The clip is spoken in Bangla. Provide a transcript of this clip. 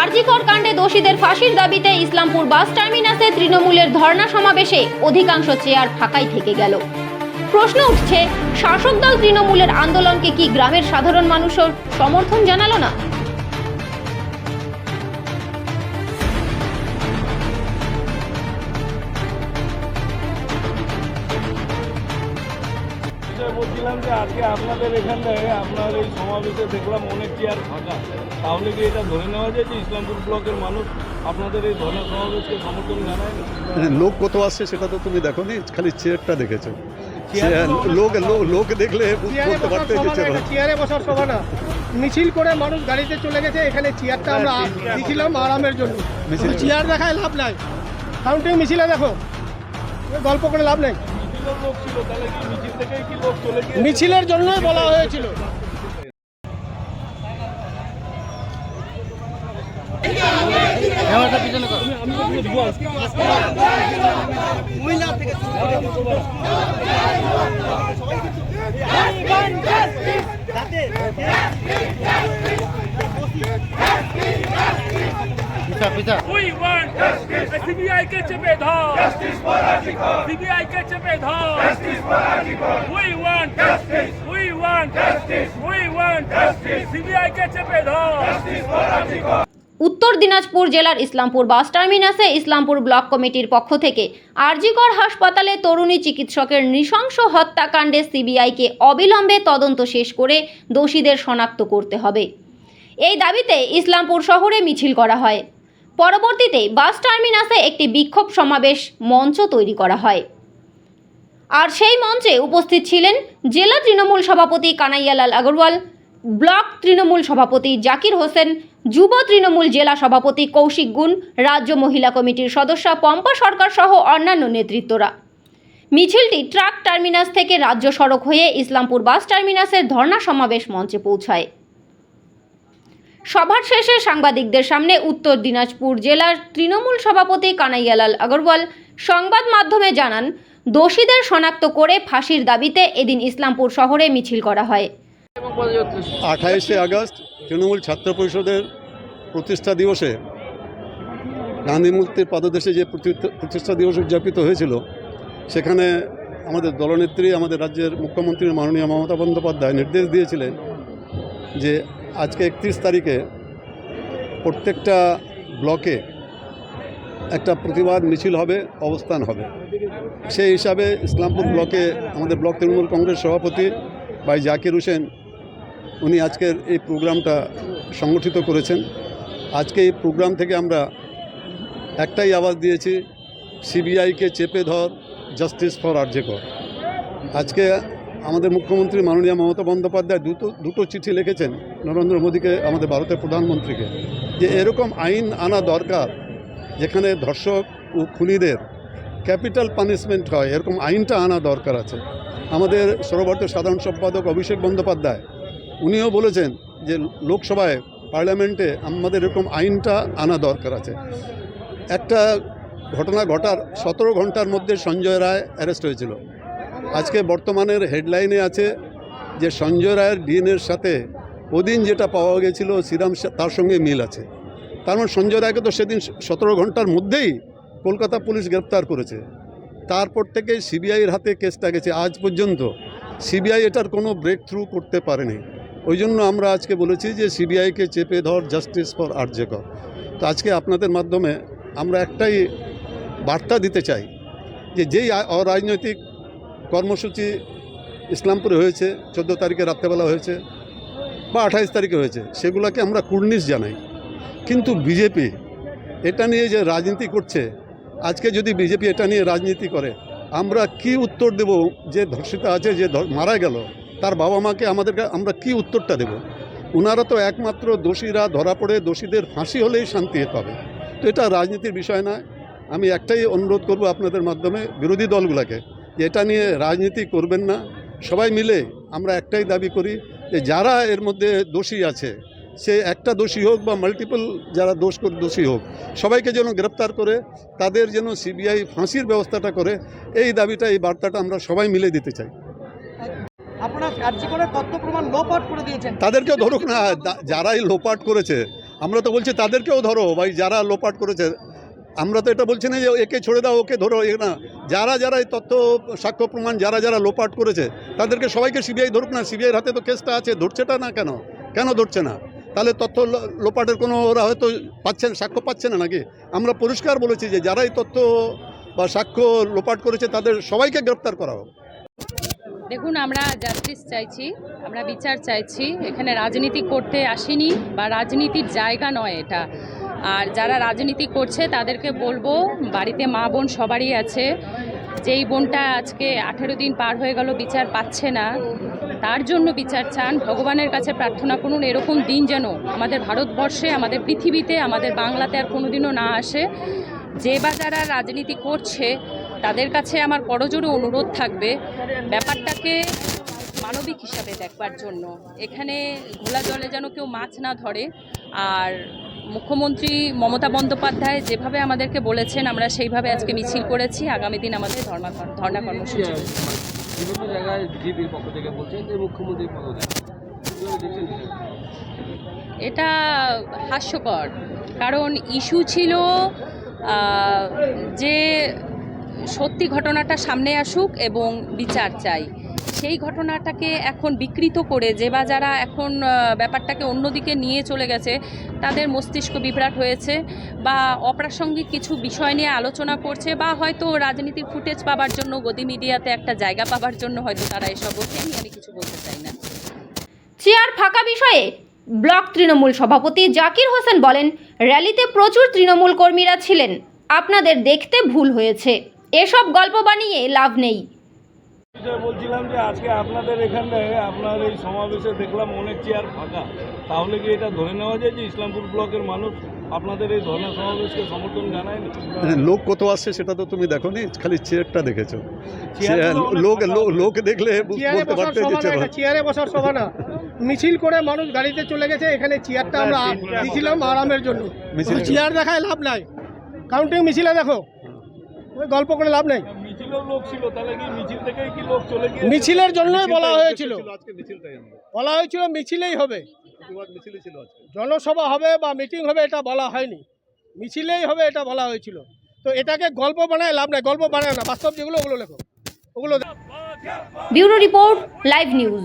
আরজিকর কাণ্ডে দোষীদের ফাঁসির দাবিতে ইসলামপুর বাস টার্মিনাসে তৃণমূলের ধর্ণা সমাবেশে অধিকাংশ চেয়ার ফাঁকাই থেকে গেল। প্রশ্ন উঠছে, শাসক দল তৃণমূলের আন্দোলনকে কি গ্রামের সাধারণ মানুষের সমর্থন জানালো না? যে আজকে আপনাদের এখানে আপনার এই সমাবেশে দেখলাম অনেক চেয়ার ফাঁকা। তাহলে কি এটা ধরে নেওয়া যায় যে ইসলামপুর ব্লকের মানুষ আপনাদের এই ধর্ণা সমাবেশকে সমর্থন জানায়? মানে লোক কত আসছে সেটা তো তুমি দেখো নি খালি চেয়ারটা দেখেছ। চেয়ার- লোক লোক- দেখলে বলতে পারতে চেয়ার বসার না। মিছিল করে মানুষ গাড়িতে চলে গেছে এখানে চেয়ারটা আমরা দিয়েছিলাম আরামের জন্য। মিছিল- চেয়ার দেখায় লাভ নাই। কাউন্টে মিছিলে দেখো। গল্প করে লাভ নেই। মিছিলের লোক ছিল? তাহলে কি মিছিল থেকেই কি লোক চলে গিয়ে মিছিলের জন্যই বলা হয়েছিল। We want justice. CBI के चपे धार. Justice for Rajikot. CBI के चपे धार. Justice for Rajikot. We want justice. We want justice. We want justice. CBI के चपे धार. Justice for Rajikot. Uttar Dinajpur জেলার ইসলামপুর বাস টার্মিনাসে ইসলামপুর ব্লক কমিটির পক্ষ থেকে আরজিকর হাসপাতালে তরুণী চিকিৎসকের নৃশংস হত্যাকাণ্ডে সিবিআইকে অবিলম্বে তদন্ত শেষ করে দোষীদের শনাক্ত করতে হবে এই দাবিতে ইসলামপুর শহরে মিছিল করা হয় পরবর্তীতে বাস টার্মিনাসে একটি বিক্ষোভ সমাবেশ মঞ্চ তৈরি করা হয়। আর সেই মঞ্চে উপস্থিত ছিলেন জেলা তৃণমূল সভাপতি কানাইয়ালাল আগরওয়াল, ব্লক তৃণমূল সভাপতি জাকির হোসেন, যুব তৃণমূল জেলা সভাপতি কৌশিক গুণ, রাজ্য মহিলা কমিটির সদস্য পম্পা সরকার সহ অন্যান্য নেতৃত্বরা। মিছিলটি ট্রাক টার্মিনাস থেকে রাজ্য সড়ক হয়ে ইসলামপুর বাস টার্মিনাসের ধর্ণা সমাবেশ মঞ্চে পৌঁছায়। সভার শেষে সাংবাদিকদের সামনে উত্তর দিনাজপুর জেলার তৃণমূল সভাপতি কানাইয়ালাল আগরওয়াল সংবাদ মাধ্যমে জানান, দোষীদের শনাক্ত করে ফাঁসির দাবিতে এদিন ইসলামপুর শহরে মিছিল করা হয়। আঠাইশে আগস্ট তৃণমূল ছাত্র পরিষদের প্রতিষ্ঠা দিবসে গান্ধী মূর্তির পাদদেশে যে প্রতি- প্রতিষ্ঠা দিবস উদযাপিত হয়েছিল, সেখানে আমাদের দলনেত্রী, আমাদের রাজ্যের মুখ্যমন্ত্রী মাননীয় মমতা বন্দ্যোপাধ্যায় নির্দেশ দিয়েছিলেন যে আজকে একত্রিশ তারিখে প্রত্যেকটা ব্লকে একটা প্রতিবাদ মিছিল হবে, অবস্থান হবে। সেই হিসাবে ইসলামপুর ব্লকে, আমাদের ব্লক তৃণমূল কংগ্রেস সভাপতি ভাই জাকির হোসেন, উনি আজকের এই প্রোগ্রামটা সংগঠিত করেছেন। আজকে এই প্রোগ্রাম থেকে আমরা একটাই আওয়াজ দিয়েছি, সিবিআইকে চেপে ধর, জাস্টিস ফর আরজেকর। আজকে আমাদের মুখ্যমন্ত্রী মাননীয় মমতা বন্দ্যোপাধ্যায় দুটো দুটো চিঠি লিখেছেন নরেন্দ্র মোদীকে, আমাদের ভারতের প্রধানমন্ত্রীকে, যে এরকম আইন আনা দরকার, যেখানে ধর্ষক ও খুনিদের ক্যাপিটাল পানিশমেন্ট হয়, এরকম আইনটা আনা দরকার আছে। আমাদের সর্বভারতীয় সাধারণ সম্পাদক অভিষেক বন্দ্যোপাধ্যায়, উনিও বলেছেন যে লোকসভায়, পার্লামেন্টে আমাদের এরকম আইনটা আনা দরকার আছে। একটা ঘটনা ঘটার সতেরো ঘণ্টার মধ্যে সঞ্জয় রায় অ্যারেস্ট হয়েছিল। আজকে বর্তমানের হেডলাইনে আছে যে সঞ্জয় রায়ের ডিএনএর সাথে ওদিন যেটা পাওয়া গেছিল, শ্রীরাম তার সঙ্গে মিল আছে। তার মানে সঞ্জয় রায়কে তো সেদিন সতেরো ঘণ্টার মধ্যেই কলকাতা পুলিশ গ্রেপ্তার করেছে। তারপর থেকে সিবিআইয়ের হাতে কেসটা গেছে। আজ পর্যন্ত সিবিআই এটার কোনো ব্রেক থ্রু করতে পারেনি। ওই জন্য আমরা আজকে বলেছি যে সিবিআইকে চেপে ধর জাস্টিস ফর আর্যকর তো আজকে আপনাদের মাধ্যমে আমরা একটাই বার্তা দিতে চাই যে যেই অরাজনৈতিক কর্মসূচি ইসলামপুরে হয়েছে, চোদ্দ তারিখে রাত্রেবেলা হয়েছে বা আঠাইশ তারিখে হয়েছে, সেগুলোকে আমরা কুর্নিশ জানাই। কিন্তু বিজেপি এটা নিয়ে যে রাজনীতি করছে, আজকে যদি বিজেপি এটা নিয়ে রাজনীতি করে, আমরা কি উত্তর দেব? যে ধর্ষিতা আছে, যে মারা গেল, তার বাবা মাকে আমাদেরকে আমরা কি উত্তরটা দেব? ওনারা তো একমাত্র দোষীরা, ধরা পড়ে দোষীদের ফাঁসি হলেই শান্তি পাবে। তো এটা রাজনীতির বিষয় নয়। আমি একটাই অনুরোধ করব আপনাদের মাধ্যমে, বিরোধী দলগুলোকে এটা নিয়ে রাজনীতি করবেন না। সবাই মিলে আমরা একটাই দাবি করি যে যারা এর মধ্যে দোষী আছে সে একটা দোষী হোক বা মাল্টিপল যারা দোষ করে দোষী হোক সবাইকে যেন গ্রেপ্তার করে তাদের যেন সিবিআই ফাঁসির ব্যবস্থাটা করে এই দাবিটা এই বার্তাটা আমরা সবাই মিলে দিতে চাই। আপনারা কার্যকরের তথ্য প্রমাণ লোপাট করে দিয়েছেন। তাদেরকে ধরুক না যারাই লোপাট করেছে আমরা তো বলছি তাদেরকেও ধরো ভাই যারা লোপাট করেছে আমরা তো এটা বলছি না যে একে ছেড়ে দাও, ওকে ধরো, এ না। যারা যারা এই তথ্য, সাক্ষ্য, প্রমাণ যারা যারা লোপাট করেছে, তাদেরকে সবাইকে সিবিআই ধরুক না, সিবিআইয়ের হাতে তো কেসটা আছে, ধরছেটা না কেন? কেন ধরছে না? তাহলে তথ্য লোপাটের কোনো ওরা হয়তো পাচ্ছেন, সাক্ষ্য পাচ্ছে না নাকি? আমরা পরিষ্কার বলেছি যে যারা এই তথ্য বা সাক্ষ্য লোপাট করেছে, তাদের সবাইকে গ্রেপ্তার করা হোক। দেখুন, আমরা জাস্টিস চাইছি, আমরা বিচার চাইছি, এখানে রাজনীতি করতে আসিনি বা রাজনীতির জায়গা নয় এটা। আর যারা রাজনীতি করছে, তাদেরকে বলব, বাড়িতে মা বোন সবারই আছে। যেই বোনটা আজকে আঠেরো দিন পার হয়ে গেল, বিচার পাচ্ছে না, তার জন্য বিচার চান। ভগবানের কাছে প্রার্থনা করুন, এরকম দিন যেন আমাদের ভারতবর্ষে, আমাদের পৃথিবীতে, আমাদের বাংলাতে আর কোনোদিনও না আসে। যে বা যারা রাজনীতি করছে, তাদের কাছে আমার করজোরে অনুরোধ থাকবে, ব্যাপারটাকে মানবিক হিসাবে দেখবার জন্য। এখানে ঘোলা জলে যেন কেউ মাছ না ধরে, আর মুখ্যমন্ত্রী মমতা বন্দ্যোপাধ্যায় যেভাবে আমাদেরকে বলেছেন আমরা সেইভাবে আজকে মিছিল করেছি। আগামী দিন আমাদের ধর্মা ধর্ণা কর্মসূচি বিভিন্ন জায়গায় বিজেপির পক্ষ থেকে বলছেন যে মুখ্যমন্ত্রী পদত্যাগ কীভাবে দেখছেন বিষয়টা? এটা হাস্যকর কারণ ইস্যু ছিল যে সত্যি ঘটনাটা সামনে আসুক এবং বিচার চাই। সেই ঘটনাটাকে এখন বিকৃত করে যে বা যারা এখন ব্যাপারটাকে অন্যদিকে নিয়ে চলে গেছে, তাদের মস্তিষ্ক বিভ্রাট হয়েছে বা অপ্রাসঙ্গিক কিছু বিষয় নিয়ে আলোচনা করছে বা হয়তো রাজনীতির ফুটেজ পাবার জন্য, গদি মিডিয়াতে একটা জায়গা পাবার জন্য হয়তো তারা এসব বলছে আমি কিছু বলতে চাই না। চেয়ার ফাঁকা বিষয়ে ব্লক তৃণমূল সভাপতি জাকির হোসেন বলেন, র্যালিতে প্রচুর তৃণমূল কর্মীরা ছিলেন। আপনাদের দেখতে ভুল হয়েছে। এসব গল্প বানিয়ে লাভ নেই। বিষয়ে বলছিলাম যে আজকে আপনাদের এখানে আপনার এই সমাবেশে দেখলাম অনেক চেয়ার ফাঁকা। তাহলে কি এটা ধরে নেওয়া যায় যে ইসলামপুর ব্লকের মানুষ আপনাদের এই ধর্ণা সমাবেশকে সমর্থন জানায়নি লোক কত আসছে সেটা তো তুমি দেখো নি খালি চেয়ারটা দেখেছ। লোক লোক- দেখলে চেয়ারে বলতে বসার পারতে যে চেয়ার বসার সভা না। মিছিল করে মানুষ গাড়িতে চলে গেছে এখানে চেয়ারটা আমরা দিয়েছিলাম আরামের জন্য। মিছিল চেয়ার দেখায় লাভ নাই। কাউন্টিং মিছিলে দেখো। ওই গল্প করে লাভ নাই। মিছিলেও লোক ছিল তাহলে কি মিছিল থেকেই কি লোক চলে গিয়ে মিছিলের জন্যই বলা হয়েছিল। আজকে মিছিলটাই আমরা। বলা হয়েছিল মিছিলেই হবে। প্রতিবাদ মিছিলই ছিল আজকে। জনসভা হবে বা মিটিং হবে এটা বলা হয়নি। মিছিলেই হবে এটা বলা হয়েছিল। তো এটাকে গল্প বানায় লাভ নাই গল্প বানায় না বাস্তব যেগুলো ওগুলো লেখো। ওগুলো ব্যুরো রিপোর্ট লাইভ নিউজ.